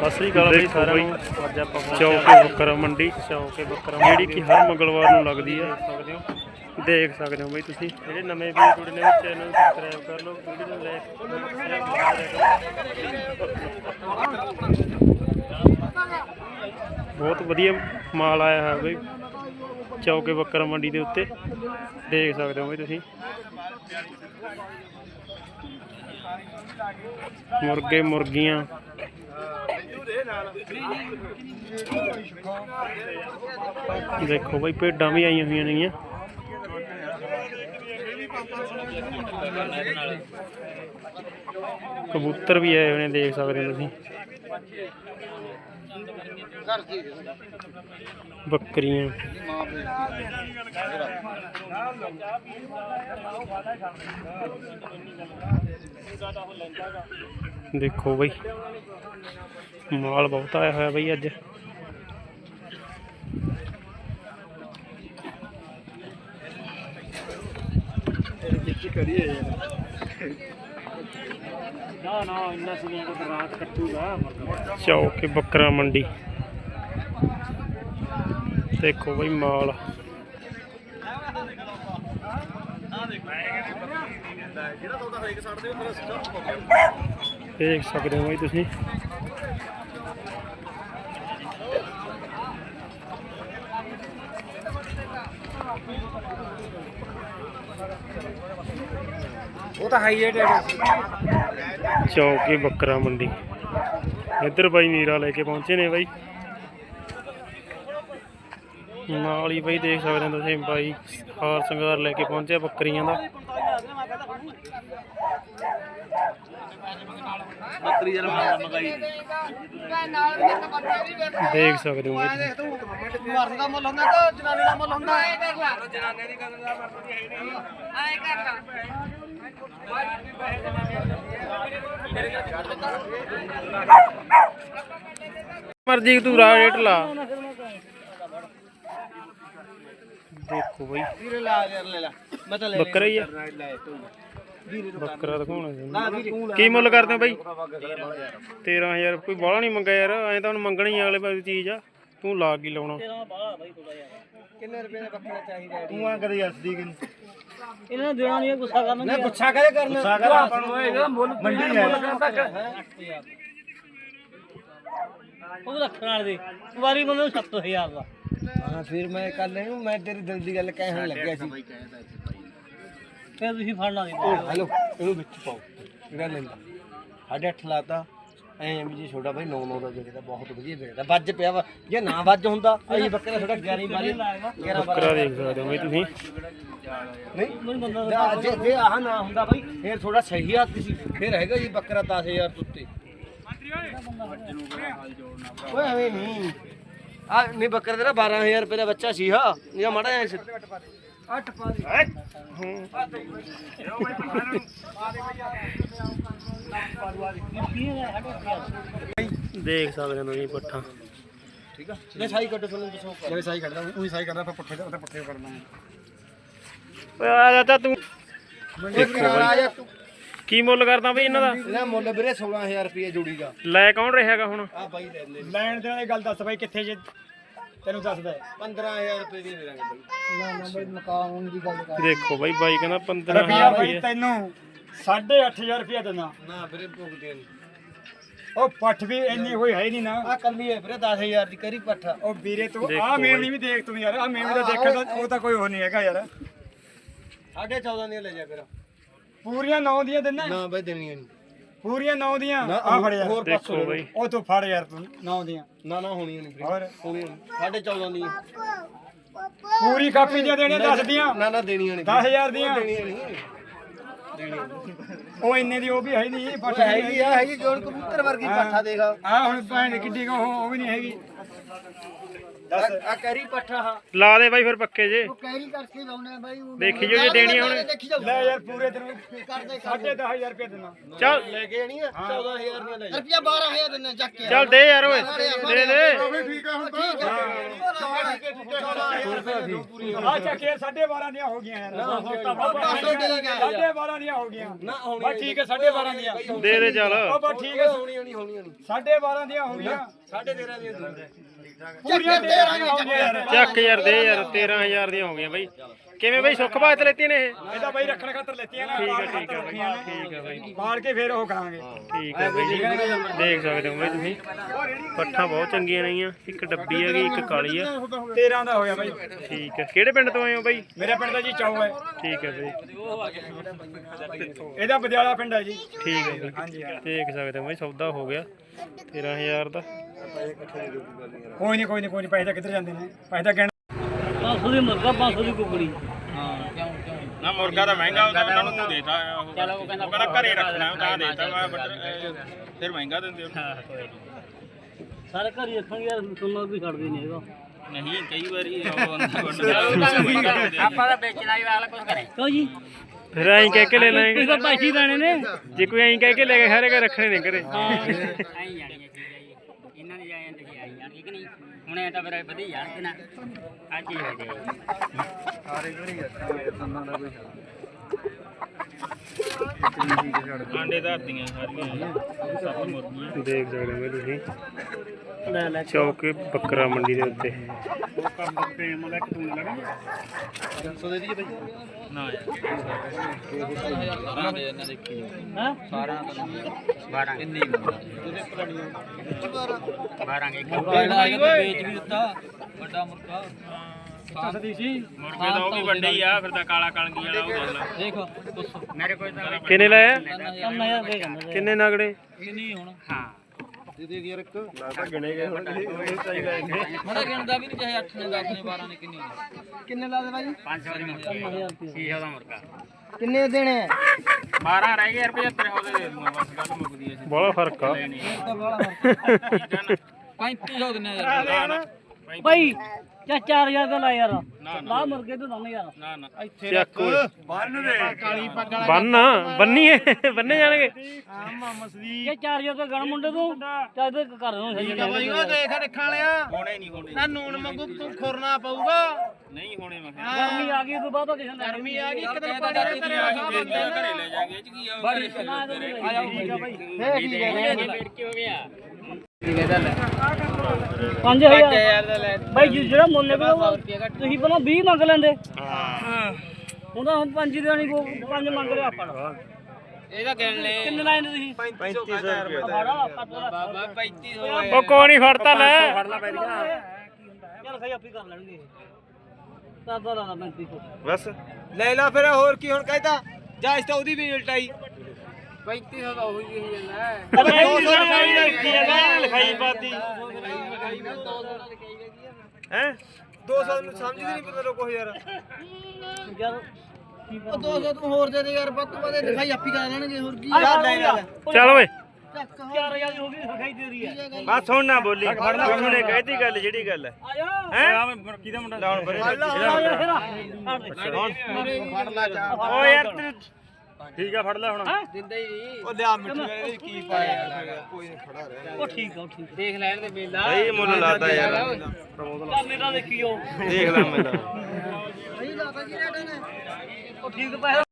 ਸਤਿ ਸ੍ਰੀ ਅਕਾਲ ਬਈ ਸਾਰਿਆਂ ਨੂੰ। ਅੱਜ ਆਪਾਂ ਚੌਕੇ ਬੱਕਰਾ ਮੰਡੀ। ਚੌਕੇ ਬੱਕਰਾ ਜਿਹੜੀ ਕਿ ਹਰ ਮੰਗਲਵਾਰ ਨੂੰ ਲੱਗਦੀ ਹੈ ਸਕਦੇ ਹੋ। ਦੇਖ ਸਕਦੇ ਹੋ ਬਈ ਤੁਸੀਂ। ਜਿਹੜੇ ਨਵੇਂ ਵੀਰ ਜੁੜੇ ਨੇ ਚੈਨਲ ਨੂੰ ਸਬਸਕ੍ਰਾਈਬ ਕਰ ਲਓ ਵੀਡੀਓ ਨੂੰ ਲਾਈਕ ਬਹੁਤ ਵਧੀਆ ਮਾਲ ਆਇਆ ਹੈ ਬਈ। ਚੌਕੇ ਬੱਕਰਾ ਮੰਡੀ ਦੇ ਉੱਤੇ। ਦੇਖ ਸਕਦੇ ਹੋ ਬਈ ਤੁਸੀਂ। ਮੁਰਗੇ ਮੁਰਗੀਆਂ। ਦੇਖੋ ਬਈ ਭੇਡਾਂ ਵੀ ਆਈਆਂ ਹੋਈਆਂ ਨੇਗੀਆਂ ਕਬੂਤਰ ਵੀ ਆਏ ਹੋਏ ਨੇ ਦੇਖ ਸਕਦੇ ਹੋ ਤੁਸੀਂ ਬੱਕਰੀਆਂ ਦੇਖੋ ਬਈ। ਮਾਲ ਬਹੁਤ ਆਇਆ ਹੋਇਆ ਬਈ ਅੱਜ। ਨਾ ਨਾ ਇੰਨਾ ਸੁਣਿਆ ਕੋ ਰਾਤ ਕੱਟੂਗਾ ਚੌਕ ਬੱਕਰਾ ਮੰਡੀ। ਦੇਖੋ ਬਈ ਮਾਲ। ਦੇਖ ਸਕਦੇ ਹੋ ਬਈ ਤੁਸੀਂ। ਉਹ ਤਾਂ ਹਾਈ ਰੇਟ ਚੌਕੀ ਬੱਕਰਾ ਮੰਡੀ। ਇੱਧਰ ਬਾਈ ਨੀਰਾ ਲੈ ਕੇ ਪਹੁੰਚੇ ਨੇ ਬਾਈ। ਨਾਲ ਹੀ ਬਾਈ ਦੇਖ ਸਕਦੇ ਹੋ ਤੁਸੀਂ ਬਾਈ ਹਾਰ ਸ਼ਿੰਗਾਰ ਲੈ ਕੇ ਪਹੁੰਚਿਆ ਬੱਕਰੀਆਂ ਦਾ। ਬੱਕਰੀ ਜਰ ਮਗਾਈ ਦੇਖ ਸਕਦੇ ਹੋ। ਮਰਨ ਦਾ ਮੁੱਲ ਹੁੰਦਾ ਤਾਂ ਜਨਾਨੀ ਦਾ ਮੁੱਲ ਹੁੰਦਾ। ਐ ਕਰ ਲੈ। ਜਨਾਨੀ ਦੀ ਗੱਲ ਦਾ ਮਰਦੀ ਹੈ ਨਹੀਂ ਐ ਕਰ ਲੈ। ਮਰਜ਼ੀ ਤੂੰ ਰਾ ਰੇਟ ਲਾ। ਦੇਖੋ ਬਾਈ। ਵੀਰੇ ਲਾ ਯਾਰ ਲੈ ਲੈ ਬੱਕਰਾ ਹੀ ਆ। ਬੱਕਰਾ ਦਿਖਾਉਣਾ ਕੀ ਮੁੱਲ ਕਰਦੇ ਹੋ ਬਾਈ? 13000 ਕੋਈ ਬਾਹਲਾ ਨਹੀਂ ਮੰਗਿਆ ਯਾਰ ਐਂ ਤਾਂ ਹੁਣ ਮੰਗਣੀ ਆ ਅਗਲੇ ਪਾਸੇ ਚੀਜ਼ ਆ। ਤੂੰ ਲਾ ਕੀ ਲਾਉਣਾ? ਕਿੰਨੇ ਰੁਪਏ ਦਾ ਬੱਕਰਾ ਚਾਹੀਦਾ ਤੂੰ ਆ ਕਦੇ ਹੱਸਦੀ ਕਿ ਇਹਨਾਂ ਨੂੰ ਦੇਣਾ ਨਹੀਂ ਗੁੱਸਾ ਕਰਨਾ ਨਹੀਂ ਗੁੱਸਾ ਕਰੇ ਕਰਨਾ। ਗੁੱਸਾ ਕਰ ਆਪਾਂ ਨੂੰ ਇਹਦਾ ਮੁੱਲ ਮੰਡੀ ਹੈ? ਉਹ ਰੱਖਣ ਵਾਲੇ ਦੇ। ਵਾਰੀ ਬੰਦੇ ਨੂੰ 7000 ਦਾ। ਹਾਂ ਫਿਰ ਮੈਂ ਕੱਲ ਨੂੰ ਮੈਂ ਤੇਰੀ ਦਿਲ ਦੀ ਗੱਲ ਕਹਿਣ ਲੱਗਿਆ ਸੀ। ਫਿਰ ਤੁਸੀਂ ਫੜਨਾ ਨਹੀਂ ਹੈਲੋ ਇਹਨੂੰ ਵਿੱਚ ਪਾਓ ਕਿਹੜਾ ਲੈਂਦਾ। ਸਾਢੇ ਅੱਠ ਲਾਤਾ ਐ ਵੀ ਜੀ ਛੋਟਾ ਭਾਈ 9 9 ਦਾ ਜਿਹੜਾ ਬਹੁਤ ਵਧੀਆ ਵੇਚਦਾ ਵੱਜ ਪਿਆ ਵਾ। ਜੇ ਨਾ ਵੱਜ ਹੁੰਦਾ ਅਜੀ ਬੱਕਰਾ ਥੋੜਾ 11 12 11 ਬੱਕਰਾ ਦੇਖ ਸਕਦੇ ਹੋ ਬਾਈ ਤੁਸੀਂ। ਨਹੀਂ ਜਾ- ਜੇ ਜੇ ਆਹ ਨਾ ਹੁੰਦਾ ਬਾਈ ਫੇਰ ਥੋੜਾ ਸਹੀ ਹੱਥ ਸੀ ਫੇਰ ਹੈਗਾ ਜੀ ਬੱਕਰਾ 10000 ਤੋਂ ਉੱਤੇ। ਓਏ ਐਵੇਂ ਨਹੀਂ। ਆ ਨਹੀਂ ਬੱਕਰੇ ਦਾ ਨਾ 12000 ਰੁਪਏ ਦਾ ਬੱਚਾ ਸੀ ਹਾਂ ਇਹ ਮਾੜਾ ਜਿਹਾ ਅੱਠ ਪਾ ਦੇ। ਦੇਖ ਸਕਦੇ ਹੋ ਤੁਸੀਂ ਪੱਠਾ। ਠੀਕ ਆ ਲੈ ਸਾਈ ਕੱਢੋ ਤੁਹਾਨੂੰ ਦੱਸੋ ਜਿਹੜੇ ਸਾਈ ਕੱਢਦਾ ਉਹੀ ਸਾਈ ਕਰਦਾ ਫਿਰ ਪੁੱਠੇ ਤੇ ਪੁੱਠੇ ਕਰਨਾ ਓਏ ਆ ਜਾ ਤਾ ਤੂੰ। ਦੇਖੋ ਬਾਈ। ਕੀ ਮੁੱਲ ਕਰਦਾ ਬਈ ਇਹਨਾਂ ਦਾ? ਇਹਦਾ ਮੁੱਲ ਵੀਰੇ 16000 ਰੁਪਏ ਜੋੜੀ ਦਾ। ਲੈ ਕੌਣ ਰਿਹਾਗਾ ਹੁਣ? ਆ ਬਾਈ ਲੈ ਲੈਣ ਦੀ ਗੱਲ ਦੱਸ ਬਾਈ ਕਿੱਥੇ ਜੇ ਤੈਨੂੰ ਦੱਸਦਾ 15000 ਰੁਪਏ ਦੀ ਦੇ ਦਾਂਗੇ ਬਾਈ। ਨਾ ਨਾ ਬਾਈ ਮਕਾਨ ਦੀ ਗੱਲ ਕਰ। ਦੇਖੋ ਬਾਈ ਬਾਈ ਕਹਿੰਦਾ 15000 ਰੁਪਿਆ ਬਾਈ ਰੁਪਏ ਤੈਨੂੰ 8500 ਰੁਪਿਆ ਦੇਣਾ ਨਾ ਵੀਰੇ ਭੁਗਦੇ ਨਹੀਂ। ਉਹ ਪੱਠ ਵੀ ਇੰਨੀ ਹੋਈ ਹੈ ਨਹੀਂ ਨਾ। ਆ ਕੱਲੀ ਹੈ ਵੀਰੇ 10000 ਦੀ ਕਰੀ ਪੱਠਾ। ਉਹ ਵੀਰੇ ਤੂੰ ਦੇਖੋ ਆ ਮੇਵਨੀ ਵੀ ਦੇਖ ਤੂੰ ਯਾਰ ਆ ਮੇਵਨੀ ਦਾ ਦੇਖਣ ਦਾ ਉਹ ਤਾਂ ਕੋਈ ਹੋ ਨਹੀਂ ਹੈਗਾ ਯਾਰ। ਸਾਢੇ 14 ਦੀਆਂ ਲੈ ਜਾ ਫਿਰ। ਪੂਰੀਆਂ 9 ਦੀਆਂ ਦਿੰਨਾ ਨਾ ਬਾਈ ਦੇਣੀਆਂ ਨਹੀਂ। ਪੂਰੀਆਂ 9 ਦੀਆਂ। ਨਾ ਆ ਫੜ ਯਾਰ। ਹੋਰ ਪਾਸੋਂ ਦੇਖੋ ਬਾਈ। ਉਹ ਤੂੰ ਫੜ ਯਾਰ ਤੂੰ 9 ਦੀਆਂ। ਨਾ ਨਾ ਹੋਣੀਆਂ ਨਹੀਂ ਹੋਰ? ਨਹੀਂ ਸਾਢੇ 14 ਦੀਆਂ। ਪੂਰੀ ਕਾਪੀ ਦੀਆਂ ਦੇਣੀਆਂ 10 ਦੀਆਂ। ਨਾ ਨਾ ਦੇਣੀਆਂ ਨਹੀਂ। 10000 ਦੀਆਂ। ਦੇਣੀਆਂ ਨਹੀਂ। ਉਹ ਇੰਨੇ ਦੀ ਉਹ ਵੀ ਹੈ ਨਹੀਂ ਪੱਠ ਉਹ ਹੈਗੀ ਆ ਹੈਗੀ ਕਿਉਂ ਕਬੂਤਰ ਵਰਗੀ ਪੱਠਾ ਦੇਖ। ਆ ਆ ਹੁਣ ਭੈਣ ਕਿੱਡੀ ਕੁ ਉਹ ਉਹ ਵੀ ਨਹੀਂ ਹੈਗੀ। ਆ ਕਰੀ ਪੱਠਾ ਹਾ। ਲਾ ਦੇ ਬਾਈ ਫਿਰ ਪੱਕੇ ਜੇ। ਕੈਰੀ ਕਰਕੇ ਲਾਉਣੇ ਬਾਈ ਦੇਖੀ ਜੋ ਜੇ ਦੇਣੀ ਆ ਹੁਣ। ਲੈ ਯਾਰ ਪੂਰੇ ਤੈਨੂੰ ਸਾਢੇ 10000 ਰੁਪਏ ਦੇਣਾ। ਚੱਲ। ਲੈ ਕੇ ਜਾਣੀ ਆ 14000 ਦੀਆਂ ਲੈ ਜਾ। ਰੁਪਿਆ 12000 ਦਿੰਨੇ ਚੱਕ ਕੇ। ਚੱਲ ਦੇ ਯਾਰ ਓਏ ਦੇ ਦੇ। ਆ ਚੱਕ ਯਾਰ ਸਾਢੇ 12 ਦੀਆਂ ਹੋ ਗਈਆਂ ਯਾਰ। ਸਾਢੇ 12 ਦੀਆਂ ਹੋ ਗਈਆਂ। ਨਾ ਹੋਣੀ ਬਸ ਠੀਕ ਹੈ 12.5 ਦੀਆਂ। ਦੇ ਦੇ ਚੱਲ। ਬਸ ਠੀਕ ਹੈ ਹੋਣੀ ਹੋਣੀ ਹੋਣੀ ਹੋਣੀ 12.5 ਦੀਆਂ ਹੋ ਗਈਆਂ। 13.5 ਦੀਆਂ ਪੂਰੀਆਂ 13 ਦੀਆਂ ਹੋ ਗਈਆਂ ਯਾਰ ਚੱਕ ਯਾਰ ਦੇ ਯਾਰ 13000 ਦੀਆਂ ਹੋ ਗਈਆਂ ਬਾਈ। ਕਿਵੇਂ ਬਾਈ ਸੁੱਖ ਬਾਤ ਲੈਤੀਆਂ ਨੇ ਇਹ? ਇਹਦਾ ਬਾਈ ਰੱਖਣ ਖਾਤਰ ਲੈਤੀਆਂ ਨਾ ਠੀਕ ਹੈ ਠੀਕ ਹੈ ਬਾਈ ਠੀਕ ਹੈ ਬਾਈ। ਪਾਲ ਕੇ ਫੇਰ ਉਹ ਕਰਾਂਗੇ। ਠੀਕ ਹੈ ਬਾਈ। ਦੇਖ ਸਕਦੇ ਹੋ ਬਾਈ ਤੁਸੀਂ। ਪੱਠਾਂ ਬਹੁਤ ਚੰਗੀਆਂ ਨੇਗੀਆਂ ਇੱਕ ਡੱਬੀ ਹੈਗੀ ਇੱਕ ਕਾਲੀ ਆ। 13 ਦਾ ਹੋ ਗਿਆ ਬਾਈ। ਠੀਕ ਹੈ ਕਿਹੜੇ ਪਿੰਡ ਤੋਂ ਆਏ ਹੋ ਬਾਈ? ਮੇਰੇ ਪਿੰਡ ਦਾ ਜੀ ਹੈ। ਠੀਕ ਹੈ ਬਾਈ। ਇਹਦਾ ਬਦਿਆਲਾ ਪਿੰਡ ਹੈ ਜੀ। ਠੀਕ ਹੈ ਬਾਈ। ਦੇਖ ਸਕਦੇ ਹੋ ਬਾਈ ਸੌਦਾ ਹੋ ਗਿਆ। 13000 ਦਾ। ਕੋਈ ਨਹੀਂ ਕੋਈ ਨਹੀਂ ਕੋਈ ਨਹੀਂ ਪੈਸੇ ਤਾਂ ਕਿੱਧਰ ਜਾਂਦੇ ਨੇ? ਪੈਸੇ ਤਾਂ ਗਿਣ 500 ਦੀ ਮੁਰਗਾ 500 ਦੀ ਕੁਕੜੀ। ਨਾ ਮੁਰਗਾ ਤਾਂ ਮਹਿੰਗਾ ਹੁੰਦਾ ਉਹਨਾਂ ਨੂੰ ਤੂੰ ਦੇਤਾ ਉਹ ਚਲੋ ਉਹ ਕਹਿੰਦਾ ਕਹਿੰਦਾ ਘਰੇ ਰੱਖਣਾ ਤਾਂ ਦੇਤਾ ਮੈਂ ਬਟ ਫਿਰ ਮਹਿੰਗਾ ਦਿੰਦੇ ਹੋ ਸਾਰੇ ਘਰ ਹੀ ਰੱਖਣਗੇ ਯਾਰ ਸੁਣਨਾ ਵੀ ਛੱਡਦੇ ਨਹੀਂ ਹੈਗਾ। ਨਹੀਂ ਕਈ ਵਾਰੀ ਉਹ ਆਪਾਂ ਦਾ ਵੇਚਣਾ ਹੀ ਵਾਲਾ ਕੁਝ ਕਰੇ। ਕਿਉਂ ਜੀ? ਫਿਰ ਐਂ ਕਹਿ ਕੇ ਲੈ ਲਾਂਗੇ ਇਹ ਤਾਂ ਪੈਸੇ ਹੀ ਦੇਣੇ ਨੇ। ਜੇ ਕੋਈ ਐਂ ਕਹਿ ਕੇ ਲੈ ਕੇ ਸਾਰੇ ਘਰ ਰੱਖਣੇ ਨੇ ਘਰੇ। ਜਾਣੀ ਹੈ। ਚੀਜ਼ ਹੈ ਜੀ ਇਹਨਾਂ ਦੀ ਜਾਇਆਂ ਤੇ ਆਈ ਜਾਣੀ ਕਿ ਨਹੀਂ? ਹੁਣ ਇਹ ਤਾਂ ਫਿਰ ਵਧੀ ਜਾਣ ਕਿ ਨਾ। ਆ ਚੀਜ਼ ਹੋ ਜਾਏ ਆਂਡੇ ਧਰਤੀਆਂ ਸਾਰੀਆਂ। ਸੱਤ ਮੁਰਗੀਆਂ। ਦੇਖ ਸਕਦੇ ਹੋ ਬਾਈ ਤੁਸੀਂ। ਲੈ ਲੈ। ਚੌਕੇ ਬੱਕਰਾ ਮੰਡੀ ਦੇ ਉੱਤੇ। ਨਾ ਹਾਂ? 12 ਕਿੰਨੀ 12 ਕੇ ਵੇਚ ਵੀ ਦਿੱਤਾ ਵੱਡਾ ਮੁਰਗਾ ਸਦੀ ਸੀ ਮੁਰਗੇ ਤਾਂ ਉਹ ਵੀ ਵੱਡੇ ਹੀ ਆ? ਫਿਰ ਤਾਂ ਕਾਲਾ ਕਲਗੀ ਵਾਲਾ ਉਹ ਦੇਖ ਲੈ ਦੇਖ ਦੱਸੋ ਮੇਰੇ ਕੋਲ ਤਾਂ ਕਿੰਨੇ ਲਾਇਆ ਕੰਮ ਯਾਰ ਦੇ ਕਹਿੰਦਾ ਕਿੰਨੇ ਨਗੜੇ? ਕਿੰਨੀ ਹੁਣ ਹਾਂ। ਮੜਾ ਗਿਣਦਾ ਵੀ ਨਹੀਂ ਚਾਹੇ 8 ਨੇ 10 ਨੇ 12 ਨੇ ਕਿੰਨੀ ਕਿੰਨੇ ਲਾ ਦੇ ਬਾਈ 500 ਦੀ ਮੁਰਗਾ 1000 ਰੁਪਏ 600 ਦਾ ਮੁਰਗਾ ਕਿੰਨੇ ਦੇਣੇ 12 ਰਹਿ ਗਏ ਰੁਪਏ ਤੇਰੇ ਉਹਦੇ ਦੇ ਦੂੰਗਾ ਬਸ ਗੱਲ ਬੜਾ ਫ਼ਰਕ ਆ। ਠੀਕ ਆ। ਨਾ 3500 ਦਿੰਨੇ ਯਾਰ। ਭਾਈ ਚਾ 4000 ਦਾ ਲਾ ਯਾਰ। ਲਾ ਮੁਰਗੇ ਤੋਂ ਦਮ ਯਾਰ ਨਾ ਨਾ। ਚੱਕ। ਓਏ ਬੰਨ ਬੰਨੀਏ ਬੰਨੇ ਜਾਣਗੇ। ਇਹ 4000 ਦਾ। ਗਣ ਮੁੰਡੇ ਤੋਂ ਚਾ ਇਹਦੇ ਘਰ ਨੂੰ ਸਹੀ ਬਾਈ ਉਹ ਦੇਖ ਰੱਖਣ ਵਾਲਿਆ। ਹੋਣੇ ਨਹੀਂ ਹੋਣੇ ਨਾ ਨੂਨ ਮੰਗੂ ਤੂੰ ਖੁਰਨਾ ਪਊਗਾ। ਨਹੀਂ ਹੋਣੇ ਮੈਂ ਕਿਹਾ। ਗਰਮੀ ਆ ਗਈ ਤੋਂ ਬਾਅਦ ਕਿਸੇ ਨੇ ਗਰਮੀ ਆ ਗਈ ਇੱਕ ਦਿਨ ਪਾਣੀ ਦੇ ਘਰੇ ਲੈ ਜਾਗੇ ਇਹ ਚ ਕੀ ਆ ਬੜੀ ਆ ਜਾਓ ਠੀਕ ਆ ਭਾਈ ਠੀਕ ਹੈ ਕੀ ਹੋ ਗਿਆ 5000 ਦਾ ਲੈ ਭਾਈ ਜੀ ਜਿਹੜਾ ਮੁੱਲ ਹੈ ਉਹ ਤੁਸੀਂ ਪਹਿਲਾਂ 20 ਮੰਗ ਲੈਂਦੇ। ਹਾਂ। ਉਹਦਾ ਹੁਣ 5 ਦੇਣੀ ਕੋ 5 ਮੰਗ ਰਿਹਾ ਆਪਾਂ ਨੂੰ। ਇਹਦਾ ਗਿਣ ਲੈ ਕਿੰਨੇ ਲਾਏ ਨੇ ਤੁਸੀਂ? 3500 ਰੁਪਏ ਬਾਬਾ 3500 ਉਹ ਕੋਈ ਨਹੀਂ ਫੜਤਾ ਲੈ। ਚੱਲ ਖਾਈ ਆਪੀ ਕਰ ਲੈਣਗੇ। ਦਾ 3500 ਬਸ। ਲੈ ਲਾ ਫਿਰ ਹੋਰ ਕੀ ਹੁਣ ਕਹਿਤਾ? ਜਾਂ ਇਸ ਤਾਂ ਉਹਦੀ ਵੀ ਉਲਟਾਈ 3500 ਦਾ ਉਹੀ ਹੀ। ਜਾਂਦਾ ਲਿਖਾਈ ਪਾਤੀ ਹੈ। 200 ਨੂੰ ਸਮਝਦੀ ਨਹੀਂ ਪਤਾ ਲੋ ਕੁਛ ਯਾਰ। ਯਾਰ ਕੀ ਕਰ 200 ਤੂੰ ਹੋਰ ਦੇ ਦੇ ਯਾਰ ਵੱਧ ਤੋਂ ਵੱਧ ਦਿਖਾਈ ਆਪੀ ਕਰ ਲੈਣਗੇ ਹੋਰ ਕੀ? ਚੱਲ ਓਏ। 4000 ਦੀ ਹੋ ਗਈ ਦਿਖਾਈ ਦੇ ਰਹੀ ਹੈ। ਬਸ ਹੁਣ ਨਾ ਬੋਲੀ। ਉਹਨੇ ਕਹਿਤੀ ਗੱਲ ਜਿਹੜੀ ਗੱਲ ਹੈ। ਆ ਜਾ ਹੈ ਕਿਹਦਾ ਮੁੰਡਾ? ਲਾਉਣ ਪਰੇ ਓ ਯਾਰ ਠੀਕ ਆ ਫੜ ਲੈ ਹੁਣ। ਉਹ ਲਿਆ ਮਿੱਠੂ ਇਹਦੇ ਕੀ ਪਾਇਆ ਕੋਈ ਖੜਾ ਰਿਹਾ ਉਹ ਠੀਕ ਆ ਠੀਕ ਦੇਖ ਲੈਣ ਦੇ ਮੇਲਾ। ਸਹੀ ਮੁੱਲ ਲਾਤਾ ਯਾਰ। ਮੇਰਾ ਦੇਖੀਓ ਦੇਖ ਲੈ ਮੇਰਾ ਸਹੀ ਲਾਤਾ ਜੀ ਰੇਟ ਨੇ। ਉਹ ਠੀਕ ਪੈਸੇ